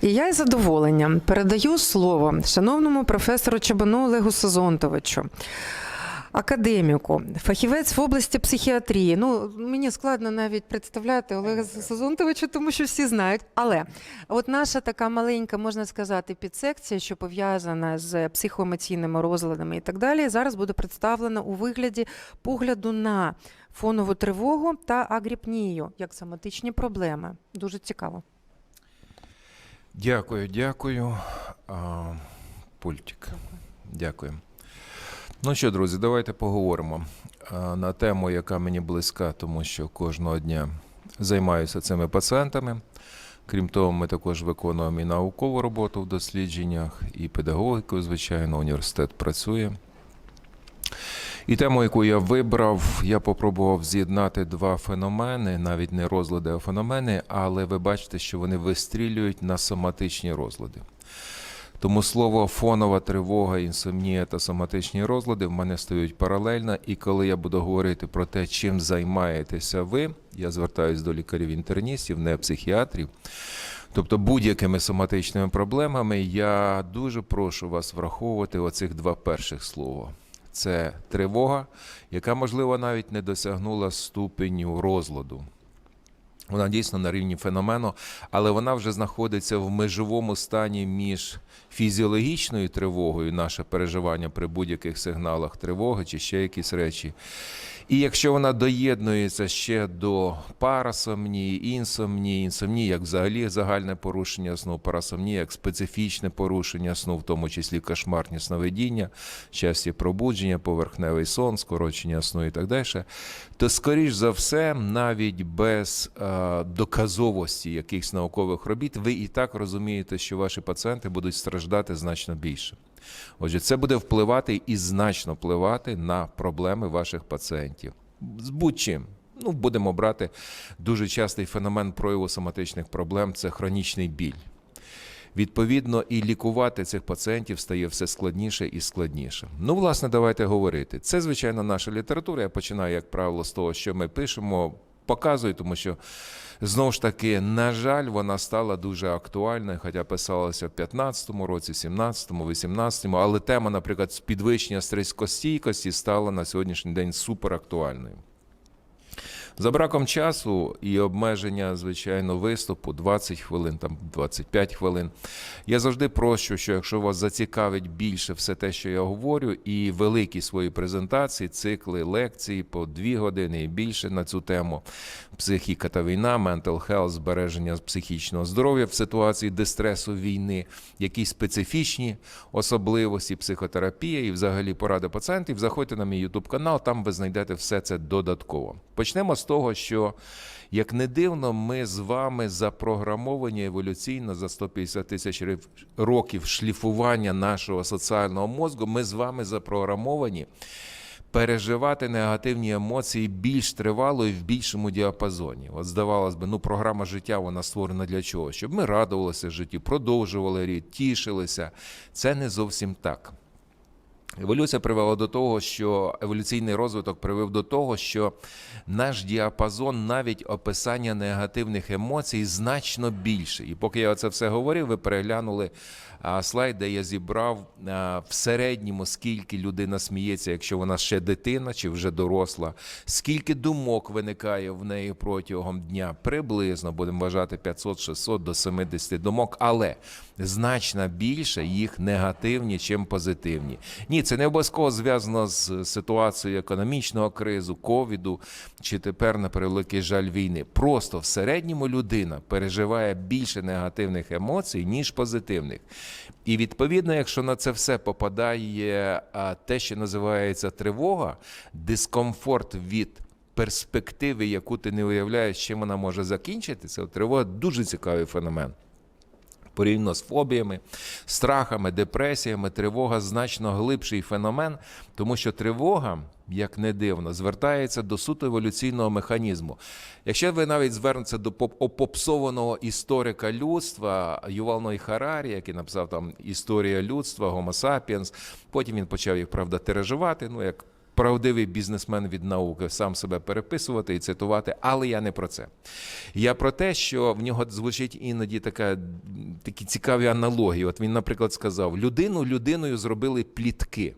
І я із задоволенням передаю слово шановному професору Чабану Олегу Сазонтовичу. Академіку, фахівець в області психіатрії. Ну мені складно навіть представляти Олега Сазонтовича, тому що всі знають. Але от наша така маленька, можна сказати, підсекція, що пов'язана з психоемоційними розладами і так далі, зараз буде представлена у вигляді погляду на фонову тривогу та агріпнію як соматичні проблеми. Дуже цікаво. Дякую, дякую. Пультик. Дякую. Ну що, друзі, давайте поговоримо на тему, яка мені близька, тому що кожного дня займаюся цими пацієнтами. Крім того, ми також виконуємо і наукову роботу в дослідженнях, і педагогікою, звичайно, університет працює. І тему, яку я вибрав, я попробував з'єднати два феномени, навіть не розлади, а феномени, але ви бачите, що вони вистрілюють на соматичні розлади. Тому слово фонова тривога, інсомнія та соматичні розлади в мене стають паралельно. І коли я буду говорити про те, чим займаєтеся ви, я звертаюся до лікарів-інтерністів, не психіатрів. Тобто будь-якими соматичними проблемами, я дуже прошу вас враховувати оцих два перших слова. Це тривога, яка, можливо, навіть не досягнула ступеню розладу. Вона дійсно на рівні феномену, але вона вже знаходиться в межовому стані між фізіологічною тривогою, наше переживання при будь-яких сигналах тривоги чи ще якісь речі. І якщо вона доєднується ще до парасомнії, інсомнії, інсомнії, як взагалі загальне порушення сну, парасомнії, як специфічне порушення сну, в тому числі кошмарні сновидіння, часті пробудження, поверхневий сон, скорочення сну і так далі, то, скоріш за все, навіть без е, доказовості якихось наукових робіт, ви і так розумієте, що ваші пацієнти будуть страждати значно більше. Отже, це буде впливати і значно впливати на проблеми ваших пацієнтів. З будь-чим. Ну, будемо брати дуже частий феномен прояву соматичних проблем це хронічний біль. Відповідно, і лікувати цих пацієнтів стає все складніше і складніше. Ну, власне, давайте говорити. Це, звичайно, наша література. Я починаю, як правило, з того, що ми пишемо, показую, тому що знову ж таки, на жаль, вона стала дуже актуальною, хоча писалася в 15-му році, 17-му, 18-му, але тема, наприклад, підвищення стрескостійкості стала на сьогоднішній день суперактуальною. За браком часу і обмеження, звичайно, виступу 20 хвилин, там 25 хвилин. Я завжди прощу, що якщо вас зацікавить більше все те, що я говорю, і великі свої презентації, цикли, лекції по 2 години і більше на цю тему психіка та війна, mental health, збереження психічного здоров'я в ситуації дистресу війни, якісь специфічні особливості, психотерапія і взагалі поради пацієнтів, заходьте на мій YouTube канал, там ви знайдете все це додатково. Почнемо з того, що, як не дивно, ми з вами запрограмовані еволюційно за 150 тисяч років шліфування нашого соціального мозку. Ми з вами запрограмовані переживати негативні емоції більш тривало і в більшому діапазоні. От здавалось би, ну програма життя вона створена для чого? Щоб ми радувалися житті, продовжували рід, тішилися. Це не зовсім так. Еволюція привела до того, що еволюційний розвиток привів до того, що наш діапазон навіть описання негативних емоцій значно більше. І поки я це все говорив, ви переглянули слайд, де я зібрав в середньому, скільки людина сміється, якщо вона ще дитина чи вже доросла, скільки думок виникає в неї протягом дня. Приблизно будемо вважати 500-600 до 70 думок, але значно більше їх негативні, чим позитивні. Ні, це не обов'язково зв'язано з ситуацією економічного кризу, ковіду чи тепер, на превеликий жаль, війни. Просто в середньому людина переживає більше негативних емоцій, ніж позитивних. І відповідно, якщо на це все попадає те, що називається тривога, дискомфорт від. Перспективи, яку ти не уявляєш, чим вона може закінчитися, тривога дуже цікавий феномен. Порівняно з фобіями, страхами, депресіями, тривога значно глибший феномен, тому що тривога, як не дивно, звертається до суто еволюційного механізму. Якщо ви навіть звернетеся до опопсованого історика людства Ювал Ной Харарі, який написав там Історія людства, Homo sapiens, потім він почав їх, правда, тиражувати, ну як правдивий бізнесмен від науки сам себе переписувати і цитувати, але я не про це. Я про те, що в нього звучить іноді така, такі цікаві аналогії. От він, наприклад, сказав: людину людиною зробили плітки.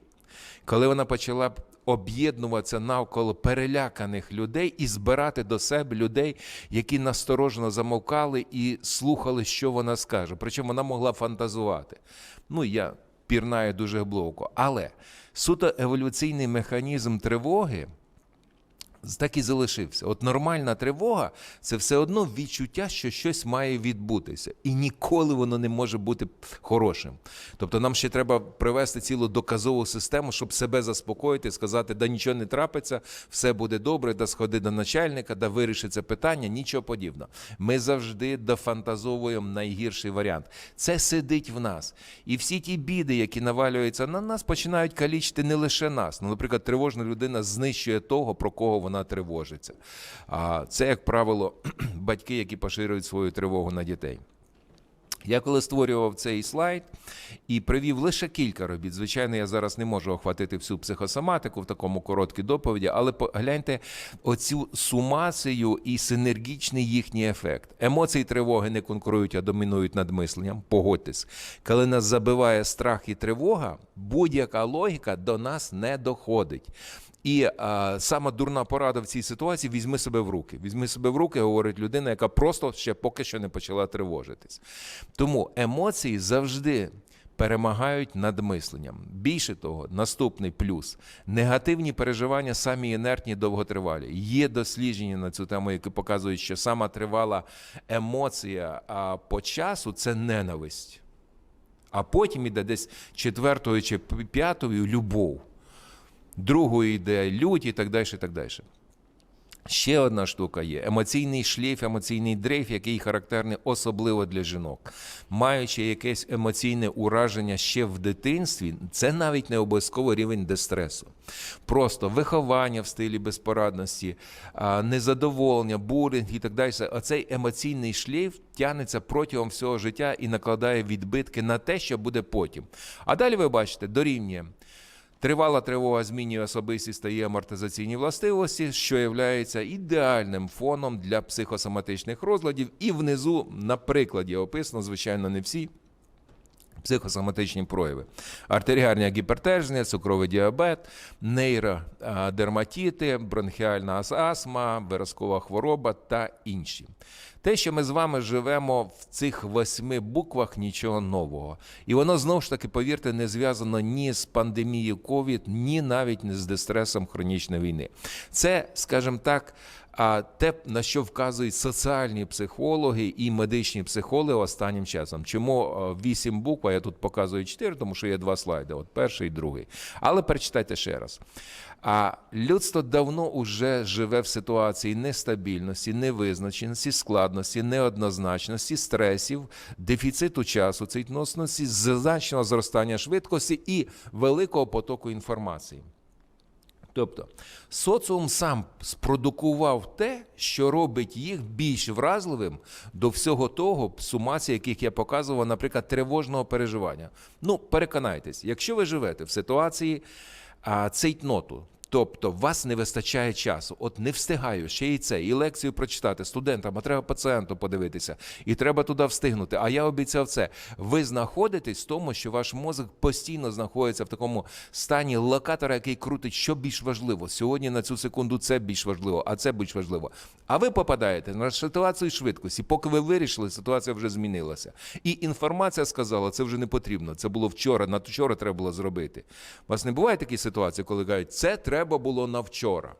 Коли вона почала об'єднуватися навколо переляканих людей і збирати до себе людей, які насторожено замовкали і слухали, що вона скаже. Причому вона могла фантазувати. Ну, я пірнаю дуже глибоко. Але суто еволюційний механізм тривоги так і залишився. От нормальна тривога це все одно відчуття, що щось має відбутися, і ніколи воно не може бути хорошим. Тобто нам ще треба привести цілу доказову систему, щоб себе заспокоїти, сказати, да нічого не трапиться, все буде добре, да сходи до начальника, да вирішиться питання, нічого подібного. Ми завжди дофантазовуємо найгірший варіант. Це сидить в нас. І всі ті біди, які навалюються на нас, починають калічити не лише нас. Ну, наприклад, тривожна людина знищує того, про кого вона тривожиться. А це, як правило, батьки, які поширюють свою тривогу на дітей. Я коли створював цей слайд і привів лише кілька робіт. Звичайно, я зараз не можу охватити всю психосоматику в такому короткій доповіді, але погляньте оцю сумацію і синергічний їхній ефект. Емоції тривоги не конкурують, а домінують над мисленням. Погодьтесь, коли нас забиває страх і тривога, будь-яка логіка до нас не доходить. І а, сама дурна порада в цій ситуації візьми себе в руки. Візьми себе в руки, говорить людина, яка просто ще поки що не почала тривожитись. Тому емоції завжди перемагають над мисленням. Більше того, наступний плюс негативні переживання самі інертні, довготривалі. Є дослідження на цю тему, які показують, що сама тривала емоція а, по часу це ненависть. А потім іде десь четвертою чи п'ятою любов другою йде лють і так далі. і так далі. Ще одна штука є: емоційний шлейф, емоційний дрейф, який характерний особливо для жінок. Маючи якесь емоційне ураження ще в дитинстві, це навіть не обов'язково рівень дистресу. Просто виховання в стилі безпорадності, незадоволення, булінг і так далі. Оцей емоційний шлейф тягнеться протягом всього життя і накладає відбитки на те, що буде потім. А далі ви бачите, дорівнює. Тривала тривога змінює особистість та її амортизаційні властивості, що є ідеальним фоном для психосоматичних розладів. І внизу, на прикладі, описано, звичайно, не всі. Психосоматичні прояви: артеріальна гіпертеження, цукровий діабет, нейродерматити, бронхіальна астма, виразкова хвороба та інші. Те, що ми з вами живемо в цих восьми буквах, нічого нового. І воно знову ж таки, повірте, не зв'язано ні з пандемією ковід, ні навіть не з дистресом хронічної війни. Це, скажімо так, а те, на що вказують соціальні психологи і медичні психологи останнім часом. Чому е, вісім букв, а я тут показую чотири, тому що є два слайди: от перший і другий. Але перечитайте ще раз. А людство давно уже живе в ситуації нестабільності, невизначеності, складності, неоднозначності, стресів, дефіциту часу, цінності, значного зростання швидкості і великого потоку інформації. Тобто соціум сам спродукував те, що робить їх більш вразливим до всього того, сумації, яких я показував, наприклад, тривожного переживання. Ну, переконайтесь, якщо ви живете в ситуації а, цейтноту, Тобто вас не вистачає часу. От не встигаю ще і це, і лекцію прочитати студентам, а треба пацієнту подивитися, і треба туди встигнути. А я обіцяв це. Ви знаходитесь в тому, що ваш мозок постійно знаходиться в такому стані локатора, який крутить, що більш важливо. Сьогодні на цю секунду це більш важливо, а це більш важливо. А ви попадаєте на ситуацію швидкості. Поки ви вирішили, ситуація вже змінилася. І інформація сказала, це вже не потрібно. Це було вчора, на вчора треба було зробити. У вас не буває такі ситуації, коли кажуть, це треба було на вчора.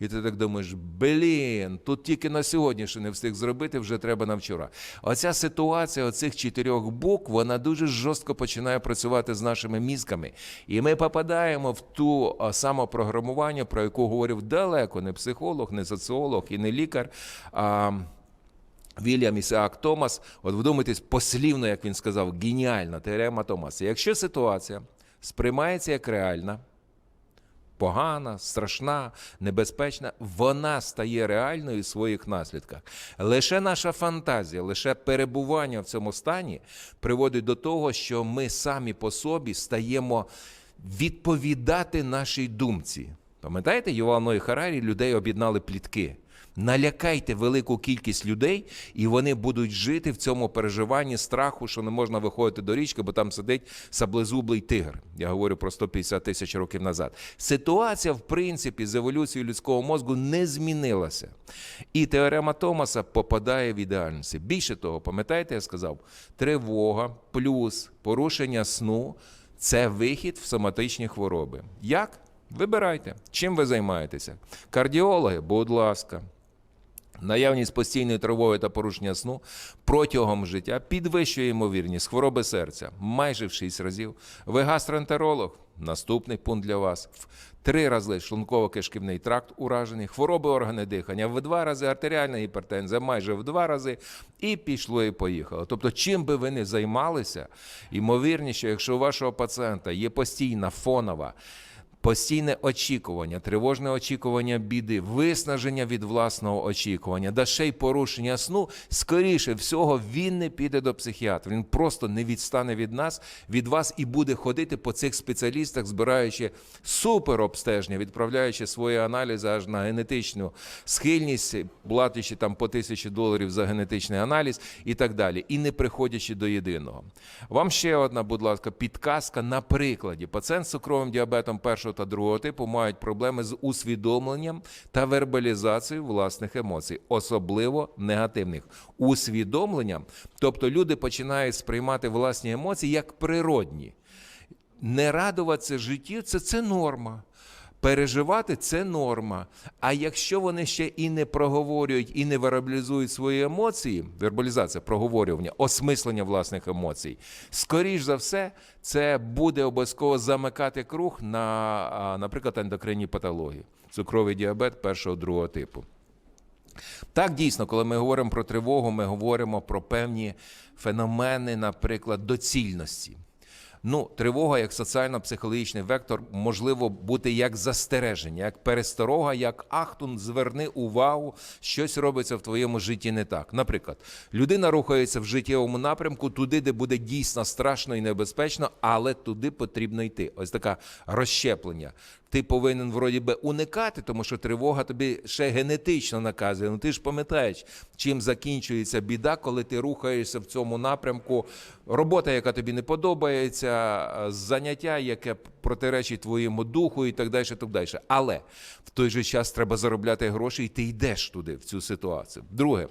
І ти так думаєш, блін, тут тільки на сьогодні що не встиг зробити, вже треба на вчора. Оця ситуація оцих чотирьох букв, вона дуже жорстко починає працювати з нашими мізками. І ми попадаємо в ту самопрограмування, про яку говорив далеко не психолог, не соціолог і не лікар. А, Вільям Ісаак Томас, от вдумайтесь, послівно, як він сказав, геніальна теорема Томаса. Якщо ситуація сприймається як реальна, погана, страшна, небезпечна, вона стає реальною в своїх наслідках. Лише наша фантазія, лише перебування в цьому стані приводить до того, що ми самі по собі стаємо відповідати нашій думці. Пам'ятаєте, Ювал Ной Харарі людей об'єднали плітки. Налякайте велику кількість людей, і вони будуть жити в цьому переживанні страху, що не можна виходити до річки, бо там сидить саблезублий тигр. Я говорю про 150 тисяч років назад. Ситуація, в принципі, з еволюцією людського мозку не змінилася. І теорема Томаса попадає в ідеальності. Більше того, пам'ятаєте, я сказав, тривога плюс порушення сну це вихід в соматичні хвороби. Як? Вибирайте, чим ви займаєтеся. Кардіологи, будь ласка. Наявність постійної тривоги та порушення сну протягом життя підвищує ймовірність хвороби серця майже в 6 разів. Ви гастроентеролог? Наступний пункт для вас. В три рази шлунково-кишківний тракт уражений, хвороби органи дихання в два рази, артеріальна гіпертензія майже в два рази, і пішло і поїхало. Тобто, чим би ви не займалися, ймовірніше, якщо у вашого пацієнта є постійна фонова Постійне очікування, тривожне очікування біди, виснаження від власного очікування, да ще й порушення сну, скоріше всього, він не піде до психіатра. Він просто не відстане від нас, від вас і буде ходити по цих спеціалістах, збираючи суперобстеження, відправляючи свої аналізи аж на генетичну схильність, платячи там по тисячі доларів за генетичний аналіз і так далі, і не приходячи до єдиного. Вам ще одна, будь ласка, підказка на прикладі. Пацієнт з цукровим діабетом першого та другого типу мають проблеми з усвідомленням та вербалізацією власних емоцій, особливо негативних. Усвідомленням, тобто люди починають сприймати власні емоції як природні. Не радуватися життю це, це норма. Переживати це норма. А якщо вони ще і не проговорюють, і не вербалізують свої емоції, вербалізація, проговорювання, осмислення власних емоцій, скоріш за все, це буде обов'язково замикати круг на, наприклад, ендокринні патології, цукровий діабет першого другого типу. Так, дійсно, коли ми говоримо про тривогу, ми говоримо про певні феномени, наприклад, доцільності. Ну, тривога як соціально-психологічний вектор можливо бути як застереження, як пересторога, як ахтун, зверни увагу, щось робиться в твоєму житті не так. Наприклад, людина рухається в життєвому напрямку туди, де буде дійсно страшно і небезпечно, але туди потрібно йти. Ось таке розщеплення. Ти повинен вроді би уникати, тому що тривога тобі ще генетично наказує. Ну ти ж пам'ятаєш, чим закінчується біда, коли ти рухаєшся в цьому напрямку. Робота, яка тобі не подобається, заняття, яке протиречить твоєму духу і так далі. так далі. Але в той же час треба заробляти гроші, і ти йдеш туди, в цю ситуацію. Друге,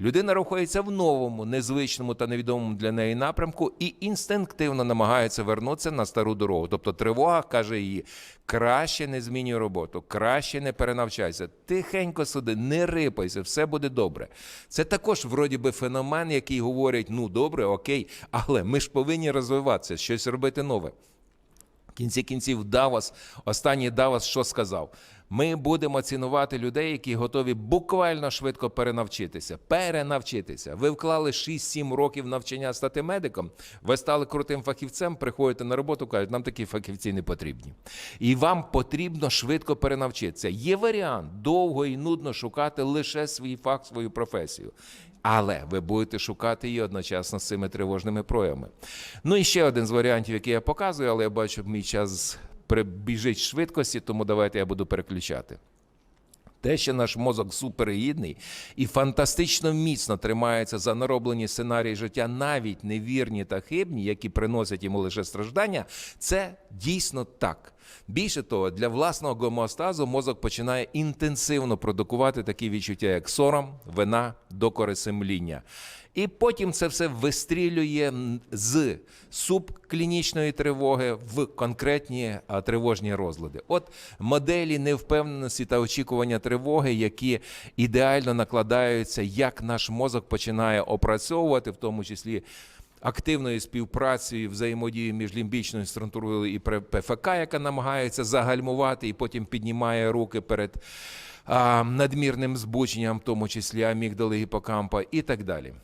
людина рухається в новому, незвичному та невідомому для неї напрямку і інстинктивно намагається вернутися на стару дорогу. Тобто тривога каже їй. Краще не змінюй роботу, краще не перенавчайся. Тихенько сиди, не рипайся, все буде добре. Це також вроді би феномен, який говорить: ну добре, окей, але ми ж повинні розвиватися, щось робити нове. В кінці кінців Давос, останній Давос що сказав? Ми будемо цінувати людей, які готові буквально швидко перенавчитися. Перенавчитися. Ви вклали 6-7 років навчання стати медиком, ви стали крутим фахівцем, приходите на роботу, кажуть, нам такі фахівці не потрібні. І вам потрібно швидко перенавчитися. Є варіант довго і нудно шукати лише свій фах, свою професію. Але ви будете шукати її одночасно з цими тривожними проявами. Ну і ще один з варіантів, який я показую, але я бачу, мій час прибіжить швидкості, тому давайте я буду переключати. Те, що наш мозок супергідний і фантастично міцно тримається за нароблені сценарії життя, навіть невірні та хибні, які приносять йому лише страждання, це дійсно так. Більше того, для власного гомеостазу мозок починає інтенсивно продукувати такі відчуття, як сором, вина, докори симління. І потім це все вистрілює з субклінічної тривоги в конкретні тривожні розлади. От моделі невпевненості та очікування тривоги, які ідеально накладаються, як наш мозок починає опрацьовувати, в тому числі. Активною співпрацею, взаємодією між лімбічною структурою і ПФК, яка намагається загальмувати і потім піднімає руки перед а, надмірним збученням, в тому числі амігдали гіпокампа і так далі.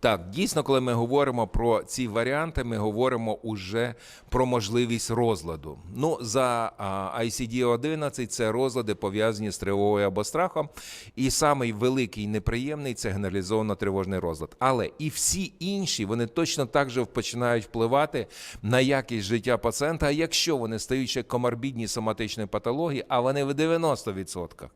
Так, дійсно, коли ми говоримо про ці варіанти, ми говоримо уже про можливість розладу. Ну, за ICD-11 це розлади пов'язані з тривогою або страхом. І самий великий неприємний це генералізовано тривожний розлад. Але і всі інші вони точно так же починають впливати на якість життя пацієнта, якщо вони стають ще коморбідні соматичної патології, а вони в 90%.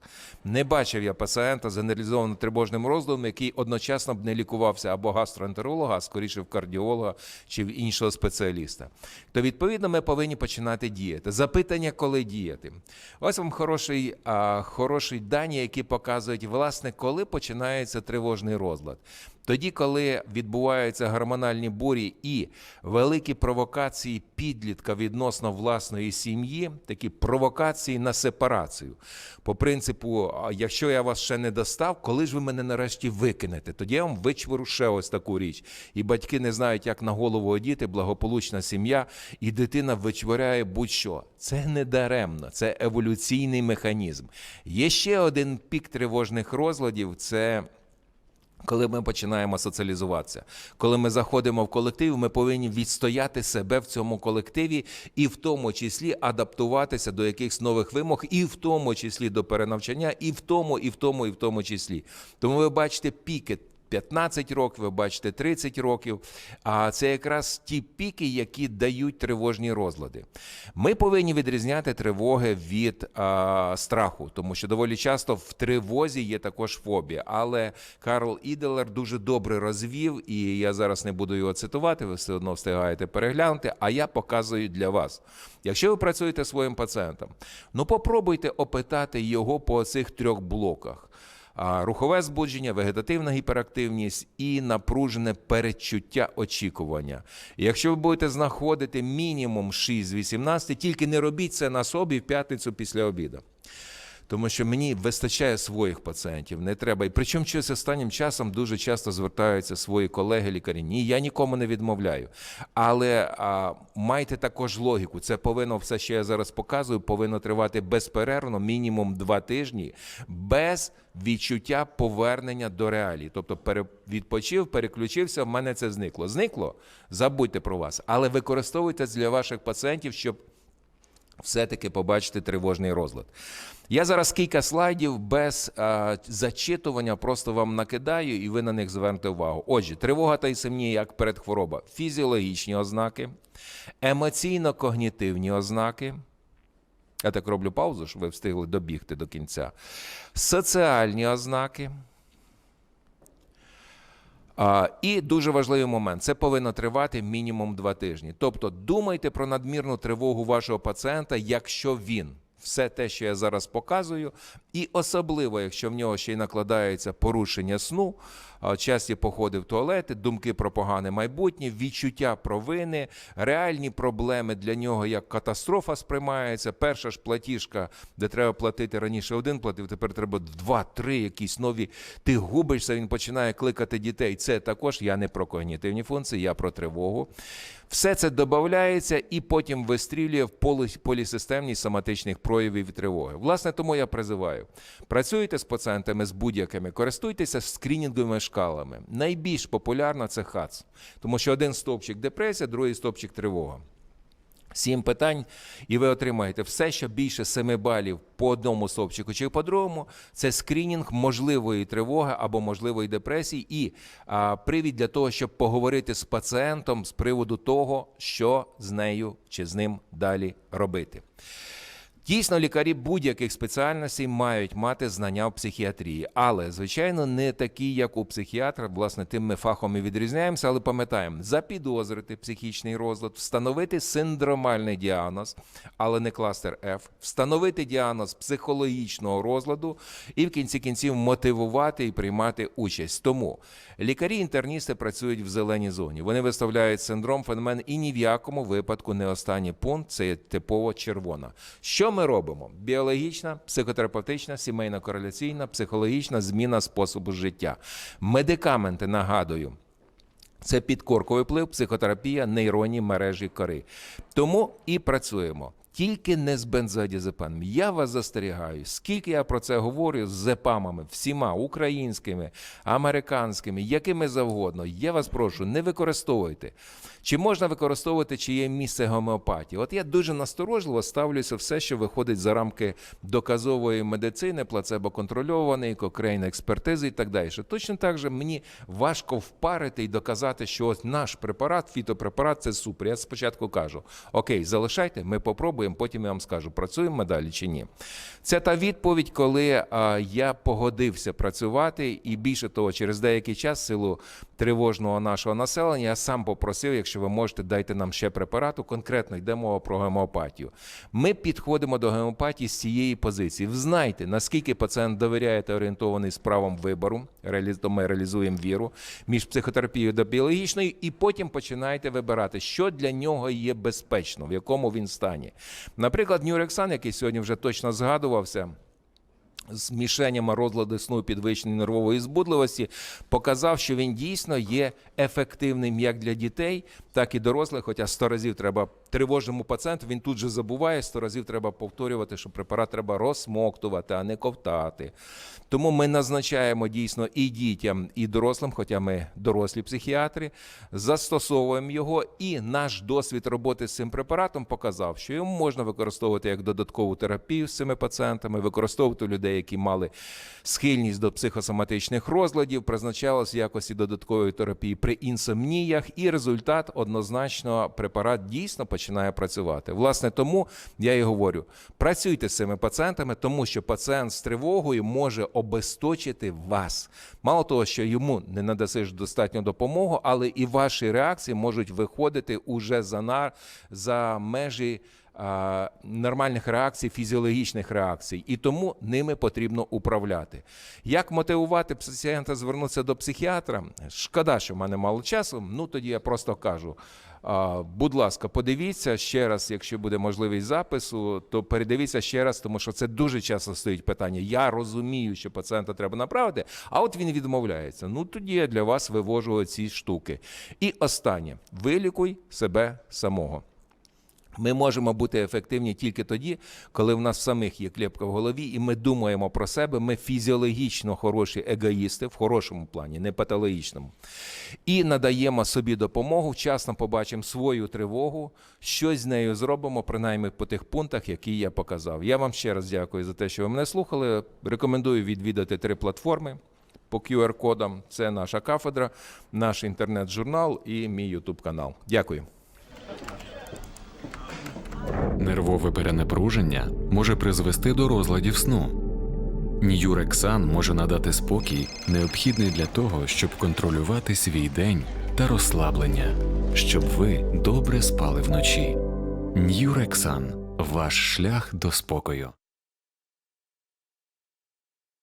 Не бачив я пацієнта з генералізовано тривожним розладом, який одночасно б не лікувався або гастроентеролога, а скоріше в кардіолога чи в іншого спеціаліста. То відповідно ми повинні починати діяти. Запитання, коли діяти. Ось вам хороший, а, хороші дані, які показують, власне, коли починається тривожний розлад. Тоді, коли відбуваються гормональні бурі і великі провокації підлітка відносно власної сім'ї, такі провокації на сепарацію. По принципу, якщо я вас ще не достав, коли ж ви мене нарешті викинете? Тоді я вам вичвору ще ось таку річ. І батьки не знають, як на голову одіти, благополучна сім'я, і дитина вичворяє будь-що. Це не даремно, це еволюційний механізм. Є ще один пік тривожних розладів це. Коли ми починаємо соціалізуватися, коли ми заходимо в колектив, ми повинні відстояти себе в цьому колективі і в тому числі адаптуватися до якихось нових вимог, і в тому числі до перенавчання, і в тому, і в тому, і в тому числі. Тому ви бачите піки. 15 років, ви бачите 30 років. А це якраз ті піки, які дають тривожні розлади. Ми повинні відрізняти тривоги від а, страху, тому що доволі часто в тривозі є також фобія. Але Карл Іделер дуже добре розвів, і я зараз не буду його цитувати, ви все одно встигаєте переглянути. А я показую для вас. Якщо ви працюєте своїм пацієнтом, ну попробуйте опитати його по цих трьох блоках рухове збудження, вегетативна гіперактивність і напружене передчуття очікування. Якщо ви будете знаходити мінімум 6 з 18, тільки не робіть це на собі в п'ятницю після обіду. Тому що мені вистачає своїх пацієнтів, не треба. І причому щось останнім часом дуже часто звертаються свої колеги-лікарі. Ні, я нікому не відмовляю. Але а, майте також логіку. Це повинно все, що я зараз показую, повинно тривати безперервно, мінімум два тижні, без відчуття повернення до реалії. Тобто пере, відпочив, переключився, в мене це зникло. Зникло? Забудьте про вас. Але використовуйте для ваших пацієнтів, щоб все-таки побачити тривожний розлад. Я зараз кілька слайдів без а, зачитування просто вам накидаю, і ви на них звернете увагу. Отже, тривога та ісемнія як передхвороба, фізіологічні ознаки, емоційно-когнітивні ознаки. Я так роблю паузу, щоб ви встигли добігти до кінця. Соціальні ознаки. І дуже важливий момент: це повинно тривати мінімум два тижні. Тобто, думайте про надмірну тривогу вашого пацієнта, якщо він все те, що я зараз показую, і особливо, якщо в нього ще й накладається порушення сну, часті походи в туалети, думки про погане майбутнє, відчуття провини, реальні проблеми для нього як катастрофа сприймається. Перша ж платіжка, де треба платити раніше один платив, тепер треба два-три якісь нові. Ти губишся, він починає кликати дітей. Це також я не про когнітивні функції, я про тривогу. Все це додається і потім вистрілює в полі- полісистемність соматичних проявів тривоги. Власне, тому я призиваю: працюйте з пацієнтами з будь-якими, користуйтеся скринінговими шкалами. Найбільш популярна це ХАЦ, тому що один стовпчик депресія, другий стовпчик тривога. Сім питань, і ви отримаєте все, що більше 7 балів по одному стовпчику чи по другому. Це скринінг можливої тривоги або можливої депресії, і а, привід для того, щоб поговорити з пацієнтом з приводу того, що з нею чи з ним далі робити. Дійсно, лікарі будь-яких спеціальностей мають мати знання в психіатрії, але звичайно не такі, як у психіатра. Власне, тим ми фахом і відрізняємося, але пам'ятаємо, запідозрити психічний розлад, встановити синдромальний діагноз, але не кластер F, встановити діагноз психологічного розладу і в кінці кінців мотивувати і приймати участь. Тому лікарі-інтерністи працюють в зеленій зоні. Вони виставляють синдром, феномен і ні в якому випадку не останній пункт це є типово червона. Що ми робимо? Біологічна, психотерапевтична, сімейна кореляційна, психологічна зміна способу життя. Медикаменти нагадую. Це підкорковий вплив, психотерапія, нейронні мережі кори. Тому і працюємо. Тільки не з бензодіазепином. Я вас застерігаю, скільки я про це говорю з зепамами, всіма українськими, американськими, якими завгодно. Я вас прошу, не використовуйте. Чи можна використовувати, чи є місце гомеопатії? От я дуже насторожливо ставлюся все, що виходить за рамки доказової медицини, плацебо-контрольованої, кокрейна експертизи і так далі. Точно так же мені важко впарити і доказати, що ось наш препарат, фітопрепарат, це супер. Я спочатку кажу: Окей, залишайте, ми попробуємо, потім я вам скажу, працюємо ми далі чи ні. Це та відповідь, коли а, я погодився працювати, і більше того, через деякий час, силу тривожного нашого населення, я сам попросив, якщо ви можете, дайте нам ще препарату. Конкретно йде мова про гомеопатію. Ми підходимо до гомеопатії з цієї позиції. Ви знаєте, наскільки пацієнт довіряє та орієнтований з правом вибору, то ми реалізуємо віру між психотерапією та біологічною, і потім починаєте вибирати, що для нього є безпечно, в якому він стані. Наприклад, Нюрексан, який сьогодні вже точно згадувався. З мішенями розладу сну підвищеної нервової збудливості показав, що він дійсно є ефективним як для дітей, так і дорослих. Хоча сто разів треба тривожному пацієнту, він тут же забуває, сто разів треба повторювати, що препарат треба розсмоктувати, а не ковтати. Тому ми назначаємо дійсно і дітям, і дорослим, хоча ми дорослі психіатри, застосовуємо його. І наш досвід роботи з цим препаратом показав, що його можна використовувати як додаткову терапію з цими пацієнтами, використовувати людей, які мали схильність до психосоматичних розладів, призначалось якості додаткової терапії при інсомніях, і результат однозначно препарат дійсно починає працювати. Власне, тому я і говорю: працюйте з цими пацієнтами, тому що пацієнт з тривогою може обесточити вас. Мало того, що йому не надасиш достатньо допомогу, але і ваші реакції можуть виходити уже за, на, за межі нормальних реакцій, фізіологічних реакцій, і тому ними потрібно управляти. Як мотивувати пацієнта звернутися до психіатра? Шкода, що в мене мало часу. Ну тоді я просто кажу. Будь ласка, подивіться ще раз, якщо буде можливість запису, то передивіться ще раз, тому що це дуже часто стоїть питання. Я розумію, що пацієнта треба направити, а от він відмовляється. Ну тоді я для вас вивожу ці штуки. І останнє: вилікуй себе самого. Ми можемо бути ефективні тільки тоді, коли в нас самих є клепка в голові, і ми думаємо про себе. Ми фізіологічно хороші егоїсти в хорошому плані, не патологічному. І надаємо собі допомогу, вчасно побачимо свою тривогу, щось з нею зробимо, принаймні по тих пунктах, які я показав. Я вам ще раз дякую за те, що ви мене слухали. Рекомендую відвідати три платформи. По QR-кодам це наша кафедра, наш інтернет-журнал і мій YouTube канал. Дякую. Нервове перенапруження може призвести до розладів сну. Ньюрексан може надати спокій, необхідний для того, щоб контролювати свій день та розслаблення, щоб ви добре спали вночі. Ньюрексан ваш шлях до спокою.